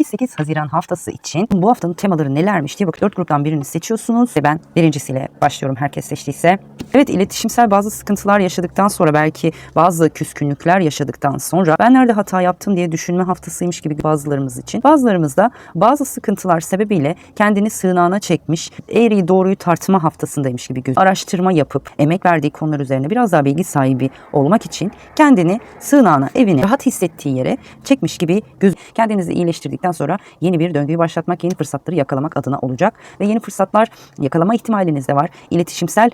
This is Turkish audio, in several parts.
2-8 Haziran haftası için bu haftanın temaları nelermiş diye bakın. Dört gruptan birini seçiyorsunuz ve ben birincisiyle başlıyorum herkes seçtiyse. Evet iletişimsel bazı sıkıntılar yaşadıktan sonra belki bazı küskünlükler yaşadıktan sonra ben nerede hata yaptım diye düşünme haftasıymış gibi bazılarımız için. Bazılarımız da bazı sıkıntılar sebebiyle kendini sığınağına çekmiş, eğriyi doğruyu tartma haftasındaymış gibi göz. Araştırma yapıp emek verdiği konular üzerine biraz daha bilgi sahibi olmak için kendini sığınağına, evine, rahat hissettiği yere çekmiş gibi göz. Kendinizi iyileştirdikten sonra yeni bir döngüyü başlatmak, yeni fırsatları yakalamak adına olacak ve yeni fırsatlar yakalama ihtimaliniz de var. İletişimsel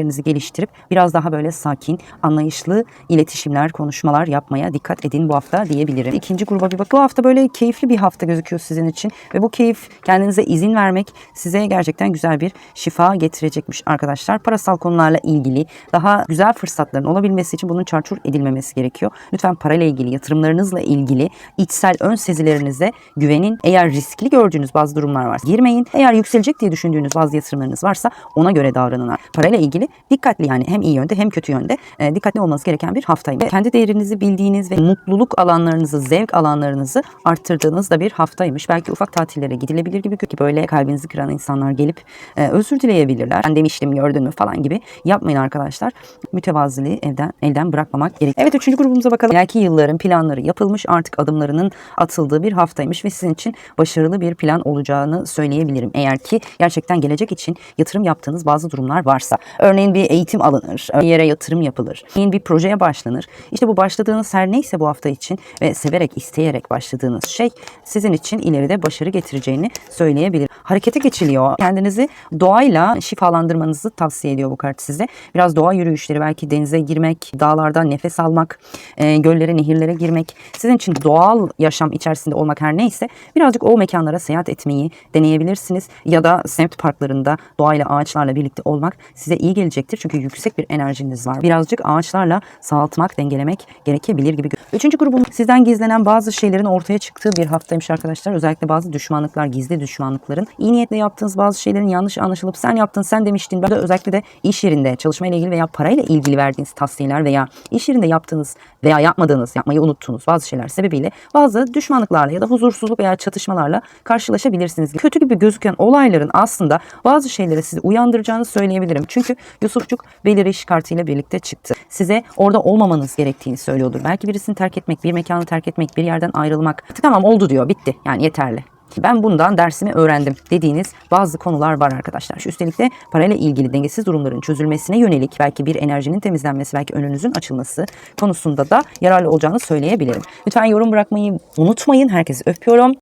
yeteneklerinizi geliştirip biraz daha böyle sakin, anlayışlı iletişimler, konuşmalar yapmaya dikkat edin bu hafta diyebilirim. İkinci gruba bir bak. Bu hafta böyle keyifli bir hafta gözüküyor sizin için ve bu keyif kendinize izin vermek size gerçekten güzel bir şifa getirecekmiş arkadaşlar. Parasal konularla ilgili daha güzel fırsatların olabilmesi için bunun çarçur edilmemesi gerekiyor. Lütfen parayla ilgili, yatırımlarınızla ilgili içsel ön sezilerinize güvenin. Eğer riskli gördüğünüz bazı durumlar varsa girmeyin. Eğer yükselecek diye düşündüğünüz bazı yatırımlarınız varsa ona göre davranın. Parayla ilgili dikkatli yani hem iyi yönde hem kötü yönde e, dikkatli olmanız gereken bir haftaymış. Kendi değerinizi bildiğiniz ve mutluluk alanlarınızı, zevk alanlarınızı arttırdığınız da bir haftaymış. Belki ufak tatillere gidilebilir gibi ki böyle kalbinizi kıran insanlar gelip e, özür dileyebilirler. Ben demiştim gördün mü falan gibi yapmayın arkadaşlar. Mütevaziliği evden elden bırakmamak gerek. Evet üçüncü grubumuza bakalım. Belki yılların planları yapılmış artık adımlarının atıldığı bir haftaymış ve sizin için başarılı bir plan olacağını söyleyebilirim. Eğer ki gerçekten gelecek için yatırım yaptığınız bazı durumlar varsa. Örneğin bir eğitim alınır, bir yere yatırım yapılır, örneğin bir projeye başlanır. İşte bu başladığınız her neyse bu hafta için ve severek, isteyerek başladığınız şey sizin için ileride başarı getireceğini söyleyebilirim. Harekete geçiliyor. Kendinizi doğayla şifalandırmanızı tavsiye ediyor bu kart size. Biraz doğa yürüyüşleri, belki denize girmek, dağlarda nefes almak, e, göllere, nehirlere girmek. Sizin için doğal yaşam içerisinde olmak her neyse birazcık o mekanlara seyahat etmeyi deneyebilirsiniz. Ya da semt parklarında doğayla, ağaçlarla birlikte olmak size iyi gelecektir. Çünkü yüksek bir enerjiniz var. Birazcık ağaçlarla sağaltmak, dengelemek gerekebilir gibi. Üçüncü grubum sizden gizlenen bazı şeylerin ortaya çıktığı bir haftaymış arkadaşlar. Özellikle bazı düşmanlıklar, gizli düşmanlıkların. iyi niyetle yaptığınız bazı şeylerin yanlış anlaşılıp sen yaptın, sen demiştin. Ben de özellikle de iş yerinde çalışmayla ilgili veya parayla ilgili verdiğiniz tavsiyeler veya iş yerinde yaptığınız veya yapmadığınız, yapmayı unuttuğunuz bazı şeyler sebebiyle bazı düşmanlıklarla ya da huzursuzluk veya çatışmalarla karşılaşabilirsiniz. Kötü gibi gözüken olayların aslında bazı şeyleri sizi uyandıracağını söyleyebilirim. Çünkü Yusufçuk beliriş kartıyla birlikte çıktı. Size orada olmamanız gerektiğini söylüyordur. Belki birisini terk etmek, bir mekanı terk etmek, bir yerden ayrılmak. Tamam oldu diyor, bitti. Yani yeterli. Ben bundan dersimi öğrendim dediğiniz bazı konular var arkadaşlar. Üstelik de parayla ilgili dengesiz durumların çözülmesine yönelik belki bir enerjinin temizlenmesi, belki önünüzün açılması konusunda da yararlı olacağını söyleyebilirim. Lütfen yorum bırakmayı unutmayın. Herkesi öpüyorum.